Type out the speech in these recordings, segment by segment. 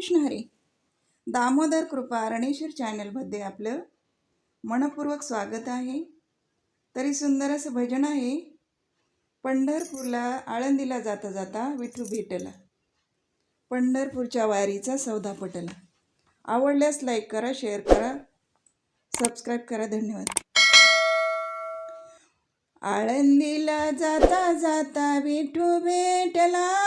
कृष्ण हरी. दामोदर कृपा रणेश्वर चॅनलमध्ये आपलं मनपूर्वक स्वागत आहे. तरी सुंदर असं भजन आहे. पंढरपूरला आळंदीला जाता जाता विठू भेटला. पंढरपूरच्या वारीचा सौदा पटला. आवडल्यास लाईक करा शेअर करा सबस्क्राईब करा. धन्यवाद. आळंदीला जाता जाता विठू भेटला.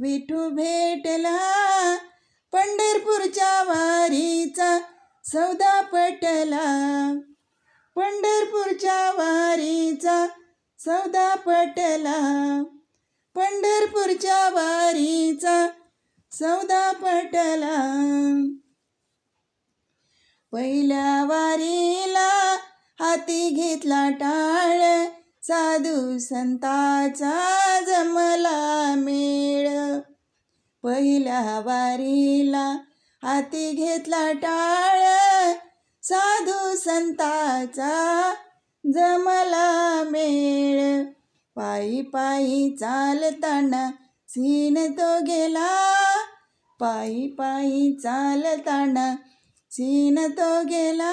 विठू भेटला. पंढरपूरच्या वारीचा सौदा पटला. पंढरपूरच्या वारीचा सौदा पटला. पंढरपूरच्या वारीचा सौदा पटला. पहिल्या वारीला हाती घेतला टाळ. साधू संताचा जमला मेळ. पहिल्या वारीला हाती घेतला टाळ. साधू संताचा जमला मेळ. पायी पायी चालताना सीन तो गेला. पायी पायी चालताना सीन तो गेला.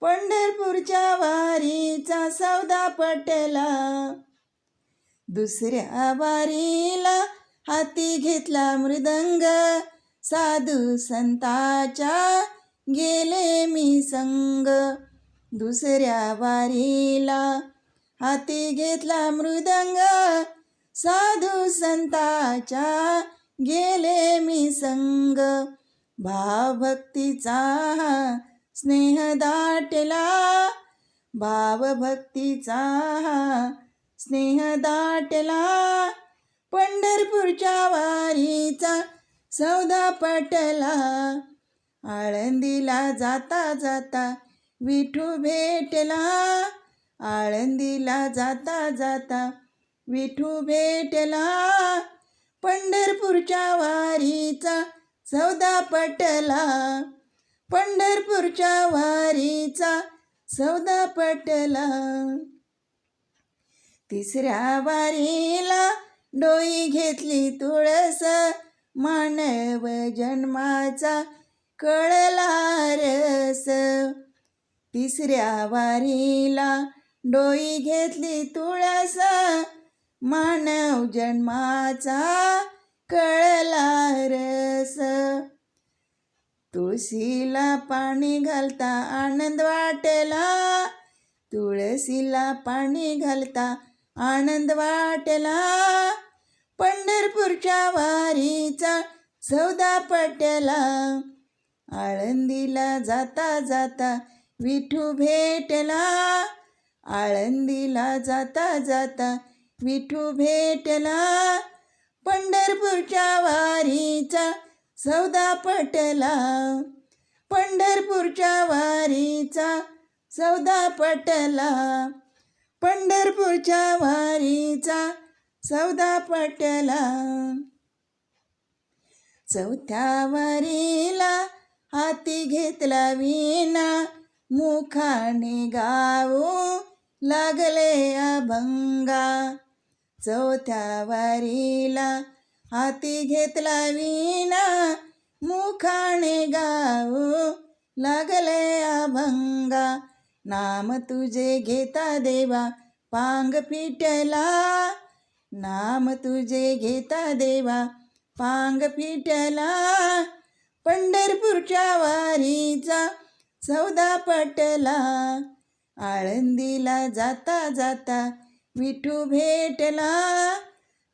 पंढरपूरच्या वारीचा सौदा पटला. दुसऱ्या वारीला हाती घेतला मृदंग. साधू संताच्या गेले मी संग. दुसऱ्या वारीला हाती घेतला मृदंग. साधू संताच्या गेले मी संग. भावभक्तीचा स्नेह दाटला भावभक्तीचा स्नेह दाटला. पंढरपूरच्या वारीचा सौदा पटला आळंदीला जाता जाता विठू भेटला. आळंदीला जाता जाता विठू भेटला. पंढरपूरच्या वारीचा सौदा पटला. पंढरपूरच्या वारीचा सौदा पटला. तिसऱ्या वारीला डोई घेतली तुळस मानव जन्माचा कळला रस. तिसऱ्या वारीला डोई घेतली तुळस मानव जन्माचा कळला रस. तुळशीला पाणी घालता आनंद वाटला. तुळशीला पाणी घालता आनंद वाटला. पंढरपूरच्या वारीचा सौदा पटेला. आळंदीला जाता जाता विठू भेटला. आळंदीला जाता जाता विठू भेटला. पंढरपूरच्या वारीचा सौदा पटला. पंढरपूरच्या वारीचा सौदा पटला. पंढरपूरच्या वारीचा सौदा पटला. चौथ्या वारीला हाती घेतला विना मुखाने गाऊ लागले अभंगा. चौथ्या वारीला हाती घेतला विना मुखाने गाऊ लागले अभंगा. नाम तुझे घेता देवा पांग पिटला. नाम तुझे घेता देवा पांग पिटला. पंढरपूरच्या वारीचा सौदा पटला. आळंदीला जाता जाता विठू भेटला.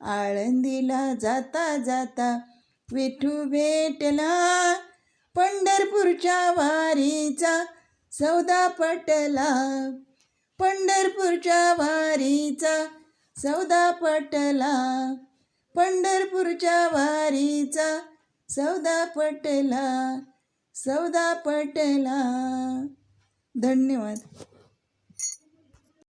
आळंदीला जाता जाता विठू भेटला. पंढरपूरच्या वारीचा सौदा पटला. पंढरपूरच्या वारीचा सौदा पटला. पंढरपूरच्या वारीचा सौदा पटला. सौदा पटला. धन्यवाद.